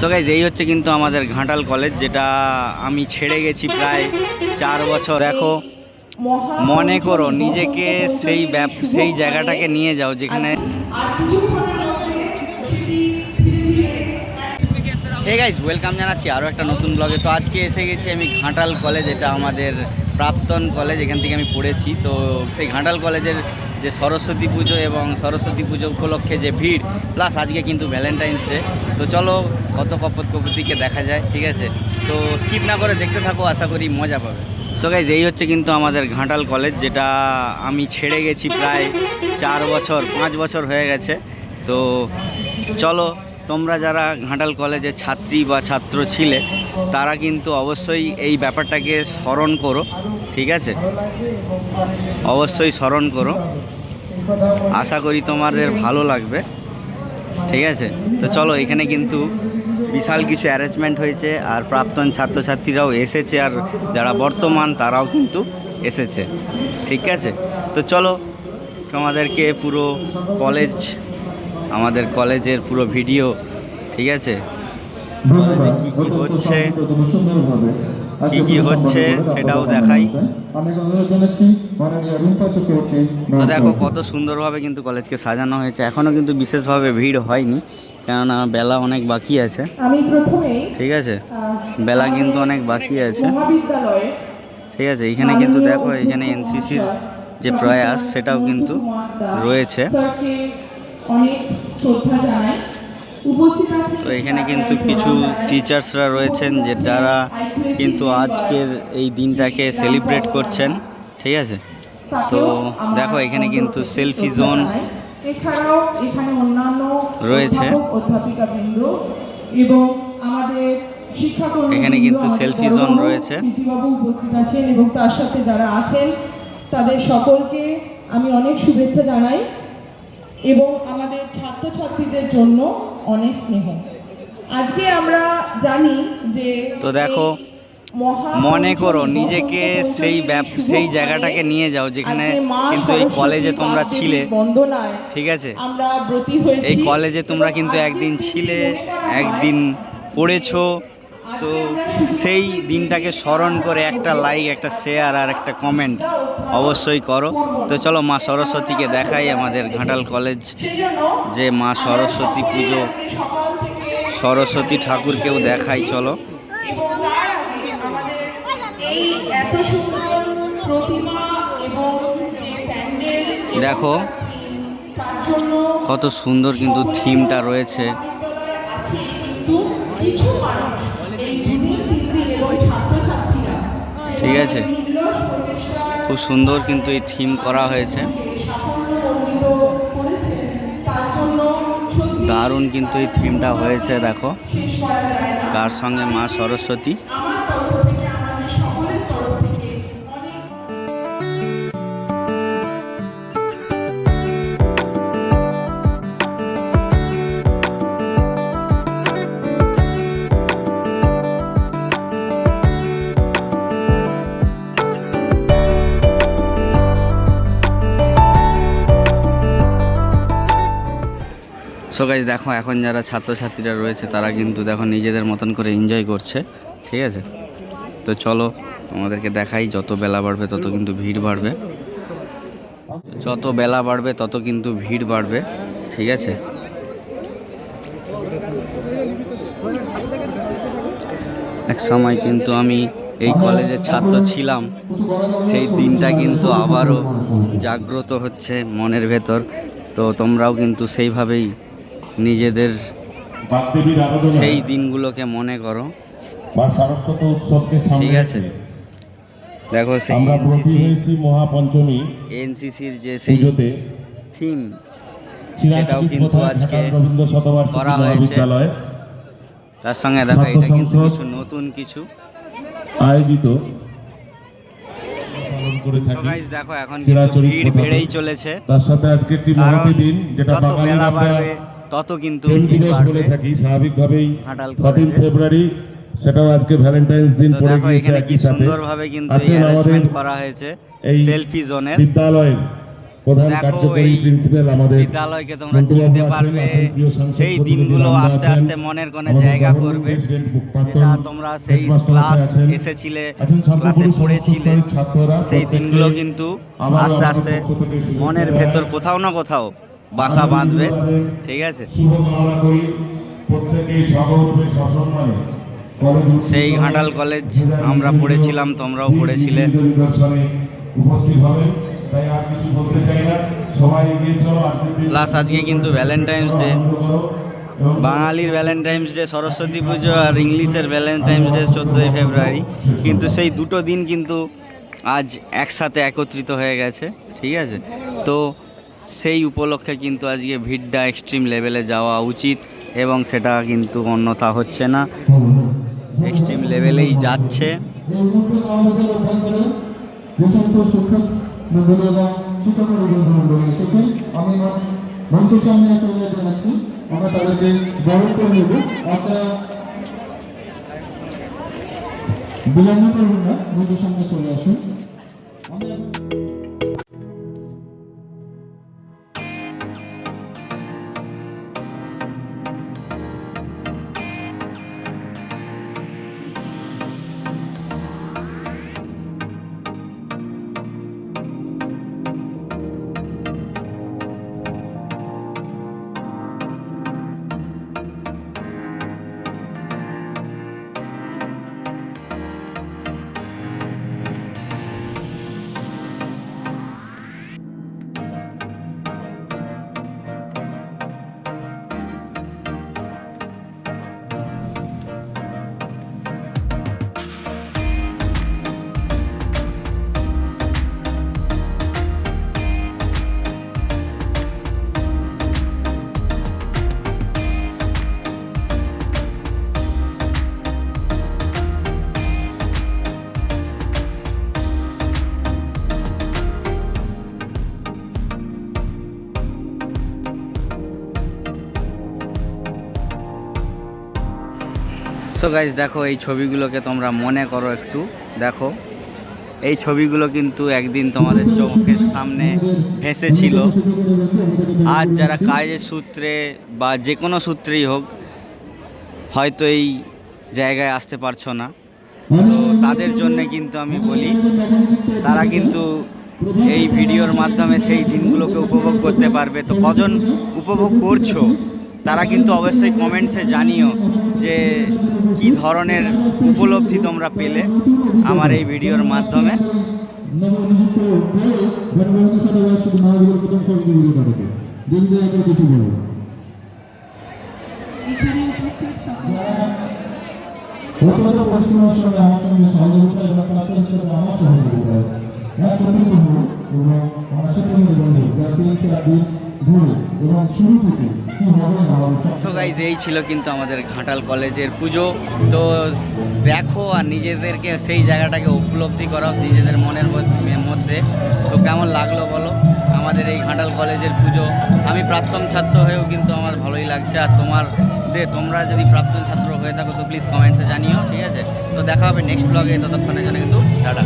So guys এই হচ্ছে কিন্তু আমাদের ঘাটাল কলেজ, যেটা আমি ছেড়ে গেছি প্রায় চার বছর। দেখো, মনে করো, নিজেকে সেই সেই জায়গাটাকে নিয়ে যাও যেখানে হে গাইজ ওয়েলকাম জানাচ্ছি আরও একটা নতুন ব্লগে তো আজকে এসে গেছি আমি ঘাটাল কলেজ, এটা আমাদের প্রাক্তন কলেজ, এখান থেকে আমি পড়েছি। তো সেই ঘাটাল কলেজের যে সরস্বতী পুজো এবং সরস্বতী পুজো উপলক্ষে যে ভিড় প্লাস আজকে কিন্তু ভ্যালেন্টাইন্স ডে তো চলো কত কপত কপতিকে দেখা যায়, ঠিক আছে? তো স্কিপ না করে দেখতে থাকো, আশা করি মজা পাবে। সো গাইজ এই হচ্ছে কিন্তু আমাদের ঘাটাল কলেজ যেটা আমি ছেড়ে গেছি প্রায় চার বছর, পাঁচ বছর হয়ে গেছে। তো চলো, তোমরা যারা ঘাটাল কলেজের ছাত্রী বা ছাত্র ছিলে, তারা কিন্তু অবশ্যই এই ব্যাপারটাকে স্মরণ করো, ঠিক আছে? অবশ্যই স্মরণ করো। আশা করি তোমাদের ভালো লাগবে। ঠিক আছে? তো চলো এখানে কিন্তু বিশাল কিছু অ্যারেঞ্জমেন্ট হয়েছে আর প্রাক্তন ছাত্রছাত্রীরাও এসেছে আর যারা বর্তমান তারাও কিন্তু এসেছে। ঠিক আছে? তো চলো তোমাদেরকে পুরো কলেজ আমাদের কলেজের পুরো ভিডিও ঠিক আছে? কলেজে কি কি হচ্ছে? কি কি হচ্ছে সেটাও দেখাই। তো দেখো কত সুন্দরভাবে কিন্তু কলেজকে সাজানো হয়েছে। এখনও কিন্তু বিশেষভাবে ভিড় হয়নি কেননা বেলা অনেক বাকি আছে। আমি প্রথমে ঠিক আছে? বেলা কিন্তু অনেক বাকি আছে। ঠিক আছে এখানে কিন্তু দেখো এখানে এনসিসির যে প্রয়াস সেটাও কিন্তু রয়েছে। অনেক শ্রদ্ধা জানাই। উপস্থিত আছেন তো এখানে কিন্তু কিছু টিচার্সরা রয়েছেন যে যারা কিন্তু আজকের এই দিনটাকে সেলিব্রেট করছেন ঠিক আছে তো দেখো এখানে কিন্তু সেলফি জোন এছাড়াও এখানে অন্যান্য রয়েছে। অধ্যাপিকা বৃন্দ এবং আমাদের এখানে কিন্তু সেলফি জোন রয়েছে। প্রীতিবাবু উপস্থিত আছেন এবং তার সাথে যারা আছেন তাদের সকলকে আমি অনেক শুভেচ্ছা জানাই এবং আমাদের ছাত্রছাত্রীদের জন্য অনেক স্নেহ। আজকে আমরা জানি যে তো দেখো, মনে করো নিজেকে সেই সেই জায়গাটাকে নিয়ে যাও যেখানে কিন্তু এই কলেজে তোমরা ছিলে। ঠিক আছে? আমরা ব্রতী হয়েছি। এই কলেজে তোমরা কিন্তু একদিন ছিলে একদিন পড়েছো তো সেই দিনটাকে স্মরণ করে একটা লাইক একটা শেয়ার আর একটা কমেন্ট অবশ্যই করো। তো চলো মা সরস্বতীকে দেখাই আমাদের ঘাটাল কলেজ যে মা সরস্বতী পুজো সরস্বতী ঠাকুরকেও দেখাই, চলো। দেখো কত সুন্দর কিন্তু থিমটা রয়েছে। কিছু মানুষ ঠিক আছে। খুব সুন্দর কিন্তু এই থিম করা হয়েছে। দারুণ কিন্তু এই থিমটা হয়েছে, দেখো। করা সঙ্গে মা সরস্বতী? সো গাইজ দেখো, এখন যারা ছাত্রছাত্রীরা রয়েছে, তারা কিন্তু দেখো নিজেদের মতন করে এনজয় করছে, ঠিক আছে? তো চলো, তোমাদেরকে দেখাই, যত বেলা বাড়বে তত কিন্তু ভিড় বাড়বে। যত বেলা বাড়বে তত কিন্তু ভিড় বাড়বে, ঠিক আছে? এক সময় কিন্তু আমি এই কলেজের ছাত্র ছিলাম, সেই দিনটা কিন্তু আবারও জাগ্রত হচ্ছে মনের ভেতর। তো তোমরাও কিন্তু সেইভাবেই নিজেদের সেই দিনগুলোকে মনে করো। ঠিক আছে। দেখো সেই এনসিসি মহাপঞ্চমী এনসিসির যে সেই থিম সেটাও কিন্তু আজকে করা হয়েছে। তার সঙ্গে দেখো এটা কিন্তু কিছু নতুন কিছু। আয়োজিত। দেখো এখন কিন্তু ভিড়। বেড়েই চলেছে। তার সাথে আজকে একটি দিন যেটা যত তত কিন্তু বলে থাকি স্বাভাবিকভাবেই ঘাটাল ফেব্রুয়ারি সেটাও আজকে ভ্যালেন্টাইন্স দিন পড়ে গিয়েছে একই সাথে সুন্দরভাবে কিন্তু অ্যারেঞ্জমেন্ট করা হয়েছে এই সেলফি জোনের বিদ্যালয়ের প্রধান কার্যকরী প্রিন্সিপাল আমাদের বিদ্যালয়কে তোমরা চিনতে পারবে সেই দিনগুলো আস্তে আস্তে মনের কোণে জায়গা করবে যেটা তোমরা সেই ক্লাস এসেছিলে ক্লাসে পড়েছিলে। ছাত্ররা, সেই দিনগুলো কিন্তু আস্তে আস্তে মনের ভেতর কোথাও না কোথাও বাসা বাঁধবে, ঠিক আছে? সেই ঘাটাল কলেজ আমরা পড়েছিলাম, তোমরাও পড়েছিলে। প্লাস আজকে কিন্তু ভ্যালেন্টাইন্স ডে বাঙালির ভ্যালেন্টাইন্স ডে সরস্বতী পুজো আর ইংলিশের ভ্যালেন্টাইন্স ডে চোদ্দোই ফেব্রুয়ারি। কিন্তু সেই দুটো দিন কিন্তু আজ একসাথে একত্রিত হয়ে গেছে, ঠিক আছে? তো সেই উপলক্ষে কিন্তু আজকে ভিড়টা এক্সট্রিম লেভেলে যাওয়া উচিত এবং সেটা কিন্তু অন্যথা হচ্ছে না। এক্সট্রিম লেভেলেই যাচ্ছে। আমরা তাদেরকে বরণ করে নেব আপনারা বিলম্ব করবেন না, মঞ্চের সামনে চলে আসুন। সো গাইজ দেখো, এই ছবিগুলোকে তোমরা মনে করো একটু। দেখো, এই ছবিগুলো কিন্তু একদিন তোমাদের চোখের সামনে ভেসেছিল। আজ যারা কাজের সূত্রে বা যে কোনো সূত্রেই হোক, হয়তো এই জায়গায় আসতে পারছ না। তো তাদের জন্য কিন্তু আমি বলি, তারা কিন্তু এই ভিডিওর মাধ্যমে সেই দিনগুলোকে উপভোগ করতে পারবে। তো কজন উপভোগ করছ, তারা কিন্তু অবশ্যই কমেন্টসে জানিও যে কি ধরনের উপলব্ধি তোমরা পেলে আমার এই ভিডিওর মাধ্যমে? এবং শুরু সো গাইজ এই ছিল কিন্তু আমাদের ঘাটাল কলেজের পুজো। তো দেখো আর নিজেদেরকে সেই জায়গাটাকে উপলব্ধি করো নিজেদের মনের মধ্যে- তো কেমন লাগল বলো? আমাদের এই ঘাটাল কলেজের পুজো। আমি প্রাক্তন ছাত্র হয়েও কিন্তু আমার ভালোই লাগছে। আর তোমার তোমরা যদি প্রাক্তন ছাত্র হয়ে থাকো তো প্লিজ কমেন্টসে জানিও, ঠিক আছে? তো দেখা হবে নেক্সট ব্লগে ততক্ষণের জন্য কিন্তু টাটা।